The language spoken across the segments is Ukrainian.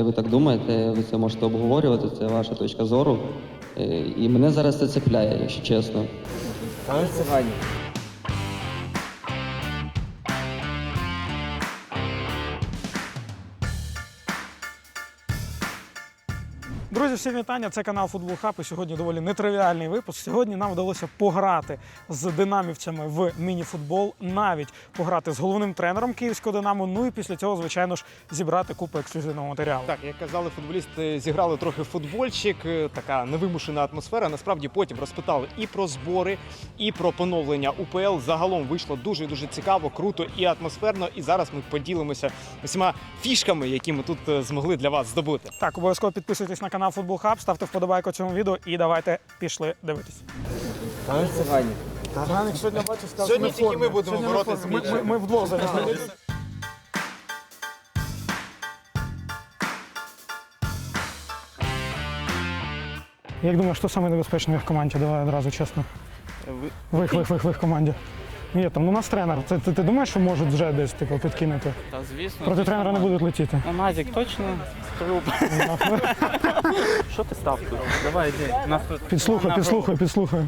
це ви так думаєте, ви це можете обговорювати, це ваша точка зору. Е, І мене зараз це цепляє, якщо чесно. Пане Друзі, всім вітання. Це канал Футбол Хаб. І сьогодні доволі нетривіальний випуск. Сьогодні нам вдалося пограти з динамівцями в міні-футбол, навіть пограти з головним тренером київського Динамо. Ну і після цього, звичайно ж, зібрати купу ексклюзивного матеріалу. Так, як казали футболісти, зіграли трохи в футбольчик, е, така невимушена атмосфера. Насправді потім розпитали і про збори, і про поновлення УПЛ. Загалом вийшло дуже дуже цікаво, круто і атмосферно. І зараз ми поділимося усіма фішками, які ми тут е, змогли для вас здобути. Так, обов'язково підписуйтесь на канал Футбол Хаб, ставте вподобайку цьому відео і давайте пішли дивитись. Ганик сьогодні бачу, сказав, Сьогодні тільки ми будемо Сьогодні боротися Ми, ми, ми вдвох зараз. Як думаєш, хто саме небезпечний в команді? Давай одразу чесно. В їх, в їх, в в команді. Ні, там ну, у нас тренер. Ти, ти, ти думаєш, що можуть вже десь типу, підкинути? Та звісно. Проти тренера не будуть летіти. Ну, Назік точно труп. Що ти став тут? Давай йди. Нас тут Підслухай, підслухай, підслухай.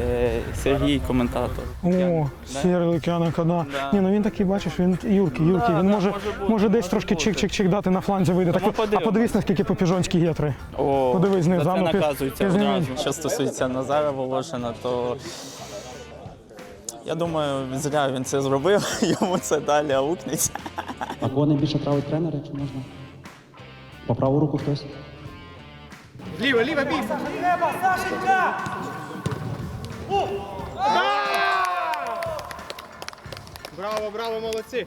Е, Сергій, коментатор. О, Сірий Лук'яненко, да. Да. Ні, ну він такий, бачиш, він юркий, юркий. Да, він да, може, може бути, може десь може трошки бути. чик-чик-чик дати на фланзі вийде. Так, Ну, а подивимось. подивись, наскільки попіжонські гетри. О, Подивись знизу, за а це ну, наказується одразу. Що стосується Назара Волошина, то я думаю, зря він це зробив, йому це далі аукнеться. А кого найбільше правий тренер, якщо можна? По праву руку хтось? Ліва, ліва, бій! Браво, браво, молодці!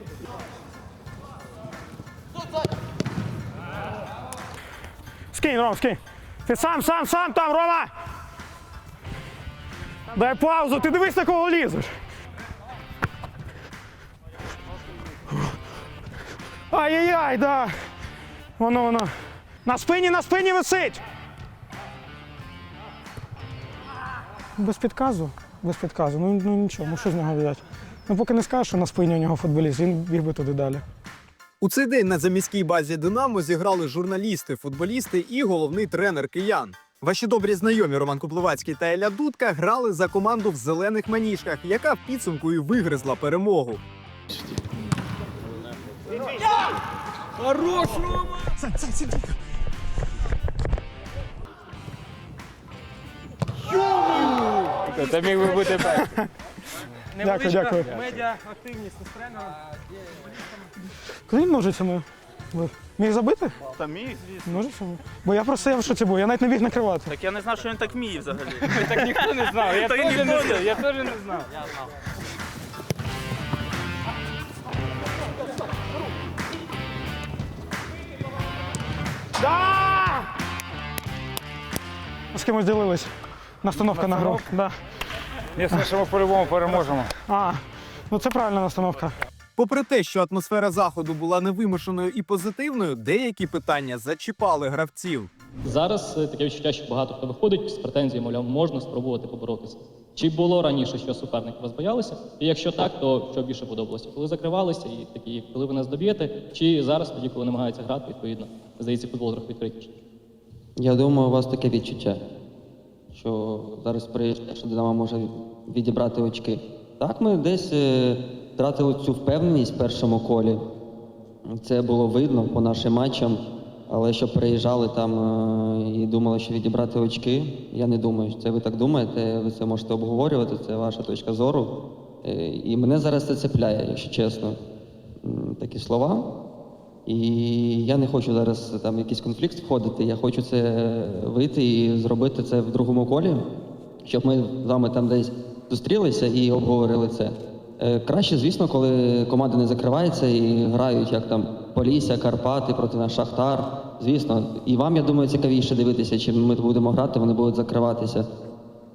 Скинь, Ром, скинь. Ти сам, сам, сам там, Рома! Дай паузу, ти дивись, на кого лізеш. Ай-яй-яй, да. Воно, воно. На спині, на спині висить. Без підказу. Без підказу. Ну, ну нічого, ну що з нього взяти? Ну поки не скажеш, що на спині у нього футболіст, він біг би туди далі. У цей день на заміській базі Динамо зіграли журналісти, футболісти і головний тренер киян. Ваші добрі знайомі Роман Куплевацький та Еля Дудка грали за команду в зелених маніжках, яка в підсумку і вигризла перемогу. Це міг би бути Дякую, дякую. Медіа активність з тренером. Коли він ножицями? бив? Міг забити? Та міг, звісно. Ножицями? Бо я просто я в шоці був, я навіть не міг накривати. Так я не знав, що він так вміє взагалі. Так ніхто не знав. Я теж не знав. Я теж не знав. Я знав. З кимось ділились. Настановка на гру. Да. Якщо що ми по-любому переможемо. А, ну це правильна настановка. Попри те, що атмосфера заходу була невимушеною і позитивною, деякі питання зачіпали гравців. Зараз е, таке відчуття, що багато хто виходить з претензією, мовляв, можна спробувати поборотися. Чи було раніше, що суперники вас боялися? І якщо так, то що більше подобалося? Коли закривалися і такі, коли ви нас доб'єте, чи зараз, тоді, коли намагаються грати, відповідно, здається, футбол трохи відкритіше? Я думаю, у вас таке відчуття, що зараз приїжджає, що Динамо може відібрати очки. Так, ми десь е, втратили цю впевненість в першому колі. Це було видно по нашим матчам. Але щоб приїжджали там е, і думали, що відібрати очки, я не думаю. Це ви так думаєте, ви це можете обговорювати, це ваша точка зору. Е, І мене зараз це цепляє, якщо чесно, такі слова. І я не хочу зараз там якийсь конфлікт входити. Я хочу це вийти і зробити це в другому колі, щоб ми з вами там десь зустрілися і обговорили це. Е, Краще, звісно, коли команда не закривається і грають як там Полісся, Карпати проти нас Шахтар. Звісно, і вам, я думаю, цікавіше дивитися, чим ми будемо грати, вони будуть закриватися.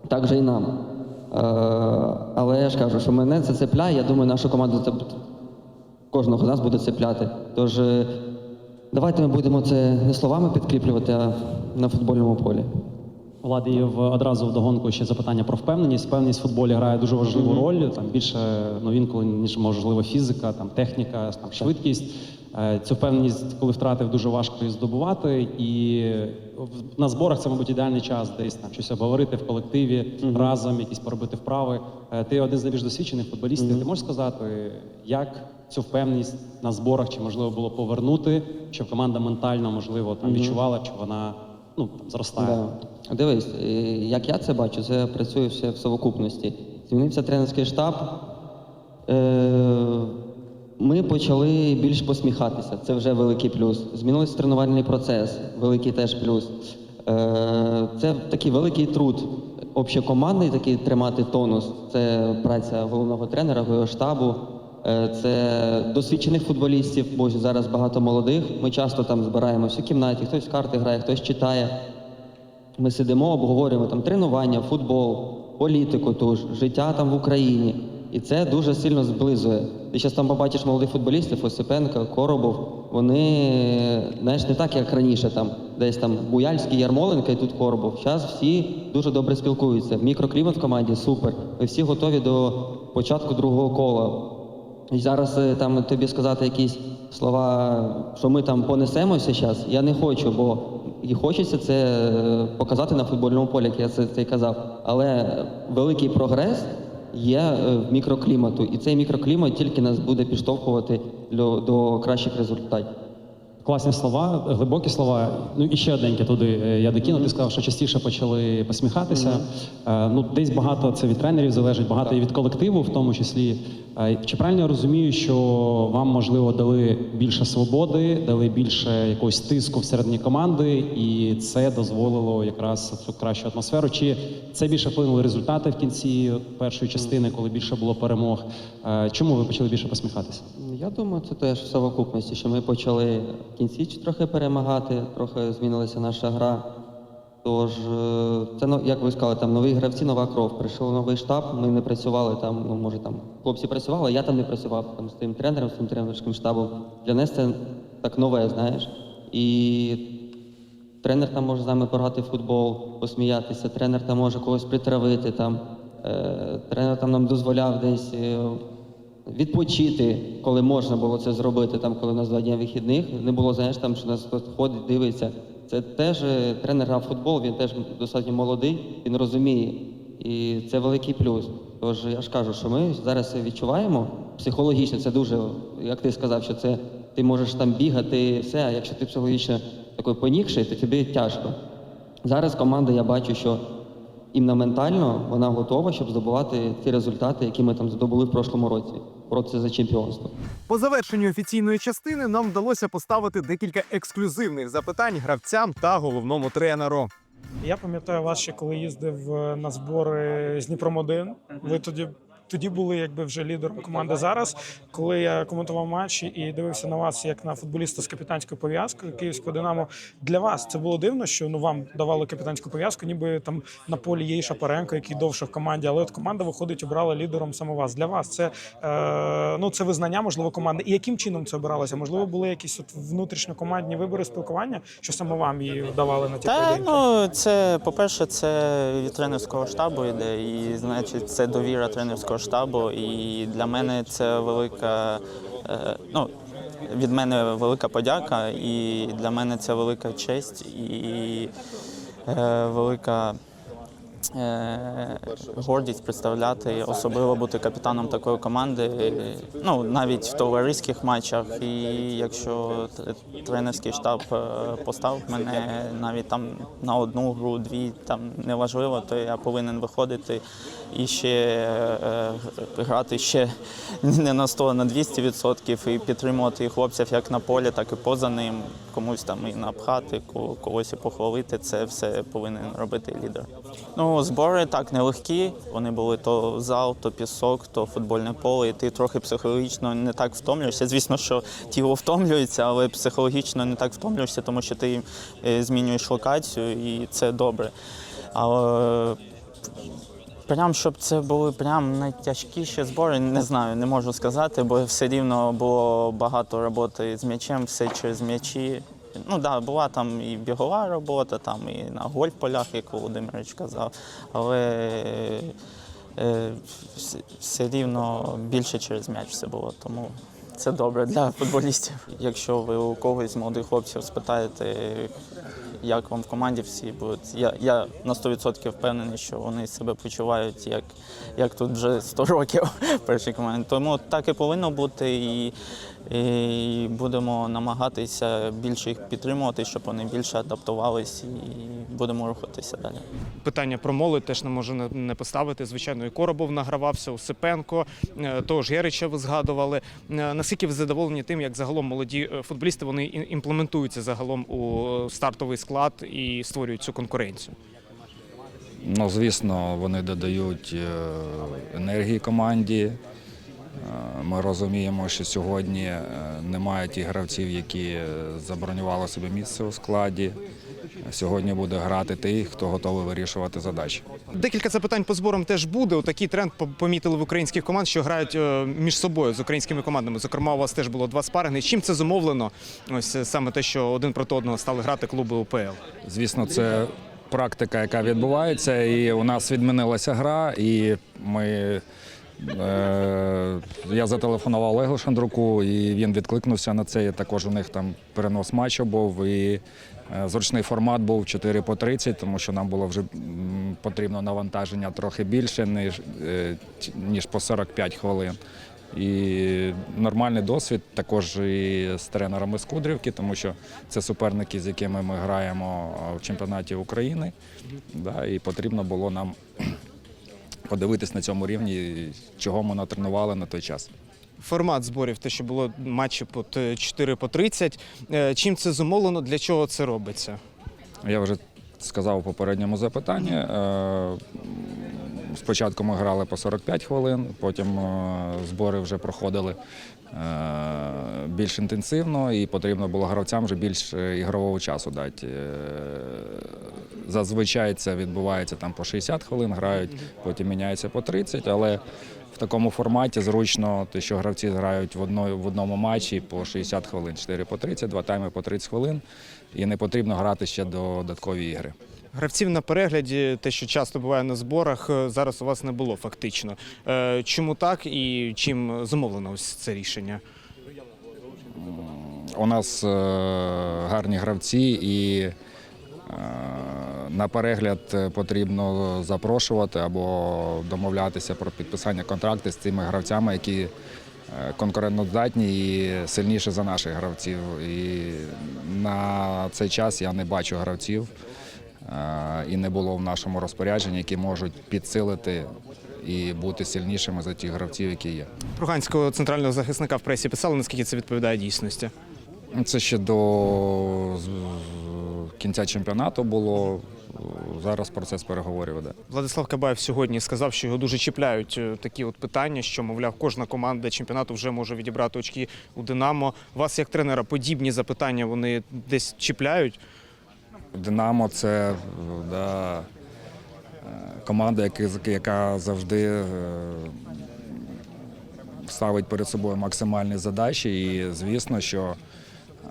Так же і нам. Е, Але я ж кажу, що мене це цепляє. Я думаю, нашу команду кожного з нас буде цепляти. Тож е, давайте ми будемо це не словами підкріплювати, а на футбольному полі. Влади є в- одразу в догонку ще запитання про впевненість. Впевненість в футболі грає дуже важливу роль. Там більше ну, інколи, ніж можливо фізика, там техніка, там швидкість. Е, Цю впевненість, коли втратив, дуже важко її здобувати. І на зборах це, мабуть, ідеальний час десь там щось обговорити в колективі разом, якісь поробити вправи. Е, Ти один з найбільш досвідчених футболістів. Ти можеш сказати, як цю впевненість на зборах чи можливо було повернути, щоб команда ментально можливо там відчувала, що вона ну там зростає. Да. Дивись, е, як я це бачу, це працює все в совокупності. Змінився тренерський штаб. Е, Ми почали більш посміхатися. Це вже великий плюс. Змінився тренувальний процес, великий теж плюс. Е, Це такий великий труд общокомандний, такий тримати тонус. Це праця головного тренера, його штабу. Е, Це досвідчених футболістів, бо зараз багато молодих. Ми часто там збираємося в кімнаті, хтось в карти грає, хтось читає. Ми сидимо, обговорюємо там тренування, футбол, політику, ту життя там в Україні. І це дуже сильно зблизує. Ти зараз там побачиш молодих футболістів, Осипенко, Коробов. Вони, знаєш, не так, як раніше, там десь там Буяльський, Ярмоленко і тут Коробов. Зараз всі дуже добре спілкуються. Мікроклімат в команді супер. Ми всі готові до початку другого кола. І зараз е, там тобі сказати якісь слова, що ми там понесемося зараз, я не хочу, бо і хочеться це е, показати на футбольному полі, як я це, це казав. Але великий прогрес є е, в мікроклімату, і цей мікроклімат тільки нас буде підштовхувати до, до кращих результатів. Класні слова, глибокі слова. Ну і ще одненьке туди я докину. Ти сказав, що частіше почали посміхатися. Е, Ну, десь багато це від тренерів залежить, багато і від колективу, в тому числі. Чи правильно я розумію, що вам можливо дали більше свободи, дали більше якогось тиску всередині команди, і це дозволило якраз цю кращу атмосферу? Чи це більше вплинули результати в кінці першої частини, коли більше було перемог? Чому ви почали більше посміхатися? Я думаю, це теж в совокупності, що ми почали в кінці трохи перемагати, трохи змінилася наша гра. Тож, е, це ну, як ви сказали, там нові гравці, нова кров. Прийшов новий штаб. Ми не працювали там. Ну може там хлопці працювали, я там не працював там з тим тренером, з тим тренерським штабом. Для нас це так нове, знаєш. І тренер там може з нами пограти в футбол, посміятися, тренер там може когось притравити. Там, е, тренер там нам дозволяв десь. е, відпочити, коли можна було це зробити, там, коли у нас два дні вихідних. Не було, знаєш, там, що нас хтось ходить, дивиться. Це теж е, тренер грав футбол, він теж достатньо молодий, він розуміє. І це великий плюс. Тож я ж кажу, що ми зараз відчуваємо психологічно. Це дуже, як ти сказав, що це ти можеш там бігати, все, а якщо ти психологічно такий понікший, то тобі тяжко. Зараз команда, я бачу, що іменно ментально вона готова, щоб здобувати ті результати, які ми там здобули в прошлому році. Боротися за чемпіонство. По завершенню офіційної частини нам вдалося поставити декілька ексклюзивних запитань гравцям та головному тренеру. Я пам'ятаю вас ще коли їздив е, на збори з Дніпром 1 Ви тоді. Тоді були якби вже лідером команди зараз. Коли я коментував матчі і дивився на вас як на футболіста з капітанською пов'язкою Київського Динамо. Для вас це було дивно, що ну вам давали капітанську пов'язку, ніби там на полі є і Шапаренко, який довше в команді, але от команда виходить, обрала лідером саме вас. Для вас це е, ну це визнання, можливо, команди. І яким чином це обиралося? Можливо, були якісь от внутрішньокомандні вибори спілкування, що саме вам її давали на ті Та ну це, по-перше, це від тренерського штабу йде, і значить, це довіра тренерського штабу. І для мене це велика. е, Ну, від мене велика подяка, і для мене це велика честь і е, велика. Е, Гордість представляти, особливо бути капітаном такої команди. Ну навіть в товариських матчах. І якщо тренерський штаб е, поставив мене навіть там на одну гру, дві там неважливо, то я повинен виходити і ще е, грати ще не на 100, а на 200 відсотків і підтримувати хлопців як на полі, так і поза ним. Комусь там і напхати, ко- когось і похвалити. Це все повинен робити лідер. Ну, збори так нелегкі. Вони були то зал, то пісок, то футбольне поле. І ти трохи психологічно не так втомлюєшся. Звісно, що тіло втомлюється, але психологічно не так втомлюєшся, тому що ти е, змінюєш локацію, і це добре. Але Прям щоб це були прям найтяжкіші збори, не знаю, не можу сказати, бо все рівно було багато роботи з м'ячем, все через м'ячі. Ну да, була там і бігова робота, там і на гольф-полях, як Володимирович казав, але е, все рівно більше через м'яч все було. Тому це добре для футболістів. Якщо ви у когось з молодих хлопців спитаєте, як вам в команді всі будуть, я, я на 100% впевнений, що вони себе почувають як, як тут вже 100 років в першій команді. Тому так і повинно бути. І, і будемо намагатися більше їх підтримувати, щоб вони більше адаптувалися і будемо рухатися далі. Питання про молодь теж не можу не- поставити. Звичайно, і Коробов награвався, Осипенко, е, того ж Герича ви згадували. Е, Наскільки ви задоволені тим, як загалом молоді е, футболісти вони імплементуються загалом у стартовий склад і створюють цю конкуренцію? Ну, звісно, вони додають енергії команді. Е, Ми розуміємо, що сьогодні е, немає тих гравців, які е, забронювали собі місце у складі. Сьогодні буде грати той, хто готовий вирішувати задачі. Декілька запитань по зборам теж буде. Такий тренд помітили в українських команд, що грають між собою з українськими командами. Зокрема, у вас теж було два спаринги. Чим це зумовлено? Ось саме те, що один проти одного стали грати клуби УПЛ. Звісно, це практика, яка відбувається, і у нас відмінилася гра, і ми. Е, я зателефонував Олегу Шандруку, і він відкликнувся на це. Також у них там перенос матчу був. І е, зручний формат був 4 по 30, тому що нам було вже потрібно навантаження трохи більше, ніж, е, ніж по 45 хвилин. І нормальний досвід також і з тренерами з Кудрівки, тому що це суперники, з якими ми граємо в чемпіонаті України. Да, і потрібно було нам подивитись на цьому рівні, чого ми натренували на той час. Формат зборів, те, що було матчі по 4 по 30. Е, Чим це зумовлено? Для чого це робиться? Я вже сказав у попередньому запитанні. е, Спочатку ми грали по 45 хвилин, потім е, збори вже проходили більш інтенсивно, і потрібно було гравцям вже більш е, ігрового часу дати. Е, Зазвичай це відбувається там по 60 хвилин, грають, потім міняється по 30, але в такому форматі зручно, те, що гравці грають в, одно, в одному матчі по 60 хвилин, 4 по 30, два тайми по 30 хвилин, і не потрібно грати ще додаткові ігри. Гравців на перегляді, те, що часто буває на зборах, е, зараз у вас не було фактично. Е, Чому так і чим зумовлено ось це рішення? У нас е, гарні гравці і на перегляд потрібно запрошувати або домовлятися про підписання контракту з цими гравцями, які е, конкурентоздатні і сильніші за наших гравців. І на цей час я не бачу гравців і не було в нашому розпорядженні, які можуть підсилити і бути сильнішими за тих гравців, які є. Про ганського центрального захисника в пресі писали, наскільки це відповідає дійсності. Це ще до кінця чемпіонату було. Зараз процес переговорів веде. Владислав Кабаєв сьогодні сказав, що його дуже чіпляють е, такі от питання, що, мовляв, кожна команда чемпіонату вже може відібрати очки у Динамо. Вас, як тренера, подібні запитання вони десь чіпляють. Динамо це да, е, команда, яка, завжди е, ставить перед собою максимальні задачі. І звісно, що е,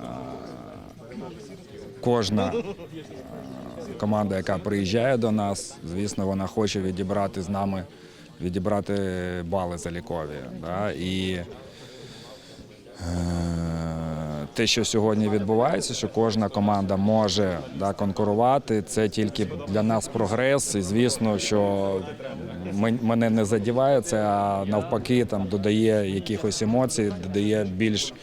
кожна команда, яка приїжджає до нас, звісно, вона хоче відібрати з нами, відібрати бали залікові. Да? І те, що сьогодні відбувається, що кожна команда може да, конкурувати, це тільки для нас прогрес. І звісно, що мене не задіває це, а навпаки, там додає якихось емоцій, додає більш е,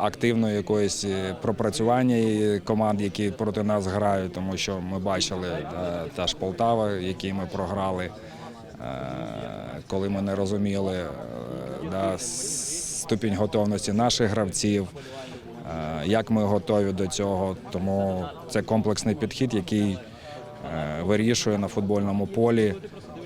активної якоїсь е, пропрацювання команд, які проти нас грають, тому що ми бачили та ж Полтава, якій ми програли. Е, коли ми не розуміли е, да, ступінь готовності наших гравців, е, як ми готові до цього. Тому це комплексний підхід, який е, вирішує на футбольному полі,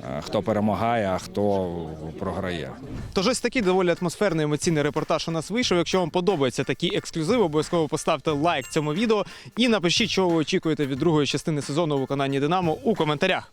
е, хто перемагає, а хто програє. Тож ось такий доволі атмосферний емоційний репортаж у нас вийшов. Якщо вам подобається такий ексклюзив, обов'язково поставте лайк цьому відео і напишіть, чого ви очікуєте від другої частини сезону у виконанні Динамо у коментарях.